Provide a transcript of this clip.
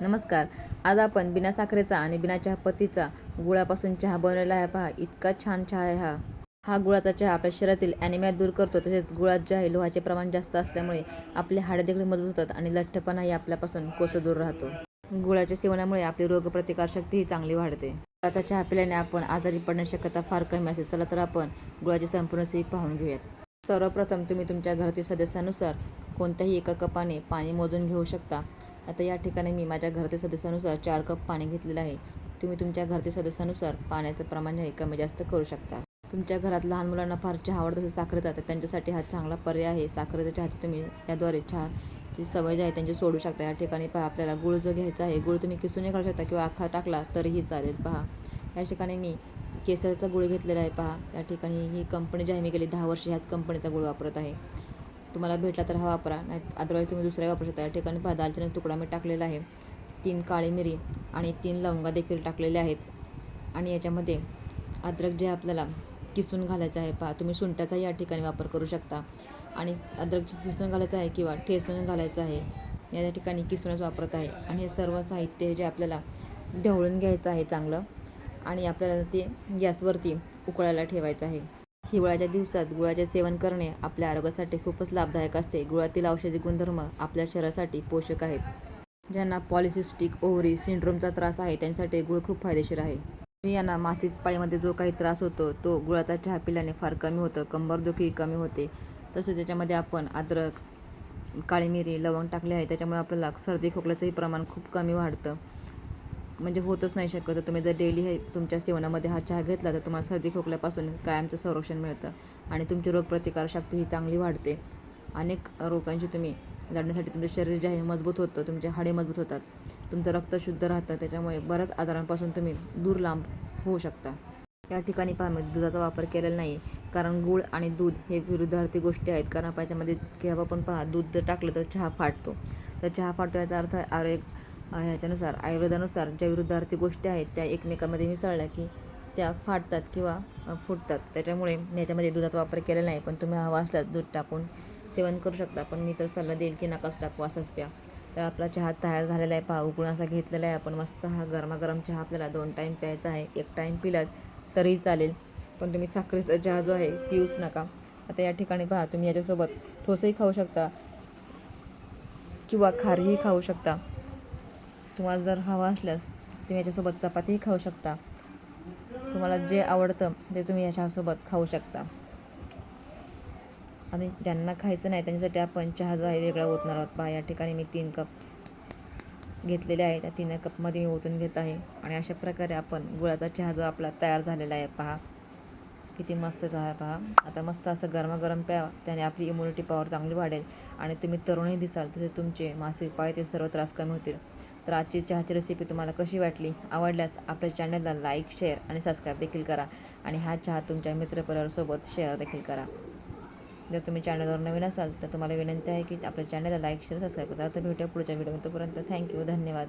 नमस्कार. आज आपण बिना साखरेचा आणि बिना चहापत्तीचा गुळापासून चहा बनवलेला आहे पहा. इतका छान चहा आहे हा. हा गुळाचा चहा आपल्या शरीरातील ॲनिमिया दूर करतो. तसेच गुळात जे आहे लोहाचे प्रमाण जास्त असल्यामुळे आपले हाडे देखील मजबूत होतात आणि लठ्ठपणाही आपल्यापासून कोसं दूर राहतो. गुळाच्या सेवनामुळे आपली रोगप्रतिकारशक्तीही चांगली वाढते. गुळाचा चहा पिल्याने आपण आजारी पडण्याची शक्यता फार कमी असते. चला तर आपण गुळाची संपूर्ण सेवी पाहून घेऊयात. सर्वप्रथम तुम्ही तुमच्या घरातील सदस्यानुसार कोणत्याही एका कपाने पाणी मोजून घेऊ शकता. आता या ठिकाणी मी माझ्या घरचे सदस्यानुसार चार कप पाणी घेतलेलं आहे. तुम्ही तुमच्या घरचे सदस्यानुसार पाण्याचं प्रमाण हे कमी जास्त करू शकता. तुमच्या घरात लहान मुलांना फार चहा आवडत असेल साखरेचा तर त्यांच्यासाठी हा चांगला पर्याय आहे. साखरेचा चहाची तुम्ही याद्वारे चहाची सवय जी आहे त्यांची सोडू शकता. या ठिकाणी पहा आपल्याला गुळ जो घ्यायचा आहे गुळ तुम्ही किसूनही घालू शकता किंवा अख्खा टाकला तरीही चालेल. पहा या ठिकाणी मी केसरचा गुळ घेतलेला आहे. पहा या ठिकाणी ही कंपनी जी आहे मी गेली दहा वर्ष ह्याच कंपनीचा गुळ वापरत आहे. तुम्हाला भेटला तर हा वापरा नाही अदरवाईज तुम्ही दुसऱ्या वापरू शकता. या ठिकाणी पहा दालचिनी तुकडा मी टाकलेला आहे. तीन काळी मिरी आणि तीन लवंगा देखील टाकलेल्या आहेत. आणि याच्यामध्ये अद्रक जे आपल्याला किसून घालायचं आहे पहा तुम्ही सुंटाचा या ठिकाणी वापर करू शकता. आणि अद्रक किसून घालायचं आहे किंवा ठेसून घालायचं आहे या या ठिकाणी किसूनच वापरत आहे. आणि हे सर्व साहित्य जे आपल्याला ढवळून घ्यायचं आहे चांगलं आणि आपल्याला ते गॅसवरती उकळायला ठेवायचं आहे. हिवाळ्याच्या दिवसात गुळाचे सेवन करणे आपल्या आरोग्यासाठी खूपच लाभदायक असते. गुळातील औषधी गुणधर्म आपल्या शरीरासाठी पोषक आहेत. ज्यांना पॉलिसिस्टिक ओव्हरी सिंड्रोमचा त्रास आहे त्यांच्यासाठी गुळ खूप फायदेशीर आहे. स्त्रियांना मासिक पाळीमध्ये जो काही त्रास होतो तो गुळाचा चहा पिल्याने फार कमी होतं. कंबरदुखी कमी होते. तसेच त्याच्यामध्ये आपण अद्रक काळी मिरी लवंग टाकले आहे. त्याच्यामुळे आपल्याला सर्दी खोकल्याचंही प्रमाण खूप कमी वाढतं. म्हणजे होतच नाही शकत. तुम्ही जर डेली हे तुमच्या सेवनामध्ये हा चहा घेतला तर तुम्हाला सर्दी खोकल्यापासून कायमचं संरक्षण मिळतं आणि तुमची रोगप्रतिकारशक्ती ही चांगली वाढते. अनेक रोगांशी तुम्ही लढण्यासाठी तुमचं शरीर जे आहे मजबूत होतं तुमचे हाडे मजबूत होतात तुमचं रक्त शुद्ध राहतं त्याच्यामुळे बऱ्याच आजारांपासून तुम्ही दूर लांब होऊ शकता. या ठिकाणी पहा मी दुधाचा वापर केलेला नाही कारण गूळ आणि दूध हे विरुद्धार्थी गोष्टी आहेत. कारण आपण याच्यामध्ये केव्हा पण पहा दूध जर टाकलं तर चहा फाटतो. तर चहा फाटतो याचा अर्थ आरोग्य ह्याच्यानुसार आयुर्वेदानुसार ज्या विरुद्धार्थी गोष्टी आहेत त्या एकमेकामध्ये मिसळल्या की त्या फाटतात किंवा फुटतात. त्याच्यामुळे मी याच्यामध्ये दुधाचा वापर केलेला नाही पण तुम्ही हवा असल्यास दूध टाकून सेवन करू शकता. पण मी तर सल्ला देईल की नकाच टाकू असंच प्या. तर आपला चहा तयार झालेला आहे पहा उकळून असा घेतलेला आहे. आपण मस्त हा गरमागरम चहा आपल्याला दोन टाईम प्यायचा आहे एक टाईम पिलात तरीही चालेल. पण तुम्ही साखरेचा चहा जो आहे पिऊच नका. आता या ठिकाणी पहा तुम्ही याच्यासोबत ठोसही खाऊ शकता किंवा खारीही खाऊ शकता. तुम्हाला जर हवा असल्यास तुम्ही याच्यासोबत चपातीही खाऊ शकता. तुम्हाला जे आवडतं ते तुम्ही याच्यासोबत खाऊ शकता. आणि ज्यांना खायचं नाही त्यांच्यासाठी आपण चहा जो आहे वेगळा ओतणार आहोत. पहा या ठिकाणी मी तीन कप घेतलेले आहे. त्या तीन कपमध्ये मी ओतून घेत आहे. आणि अशा प्रकारे आपण गुळाचा चहा जो आपला तयार झालेला आहे पहा. किती मस्त चहा पहा. आता मस्त असं गरमागरम प्या त्याने आपली इम्युनिटी पॉवर चांगली वाढेल. आणि तुम्ही तरुणही दिसाल तसे तुमचे मासिक ते सर्व त्रास कमी होतील. तर आजची चहाची रेसिपी तुम्हाला कशी वाटली? आवडल्यास आपल्या चॅनलला लाईक शेअर आणि सबस्क्राईब देखील करा. आणि हा चहा तुमच्या मित्रपरिवारासोबत शेअर देखील करा. जर तुम्ही चॅनलवर नवीन असाल तर तुम्हाला विनंती आहे की आपल्या चॅनलला लाईक शेअर सबस्क्राईब करा तर भेटूया पुढच्या व्हिडिओ तोपर्यंत थँक्यू धन्यवाद.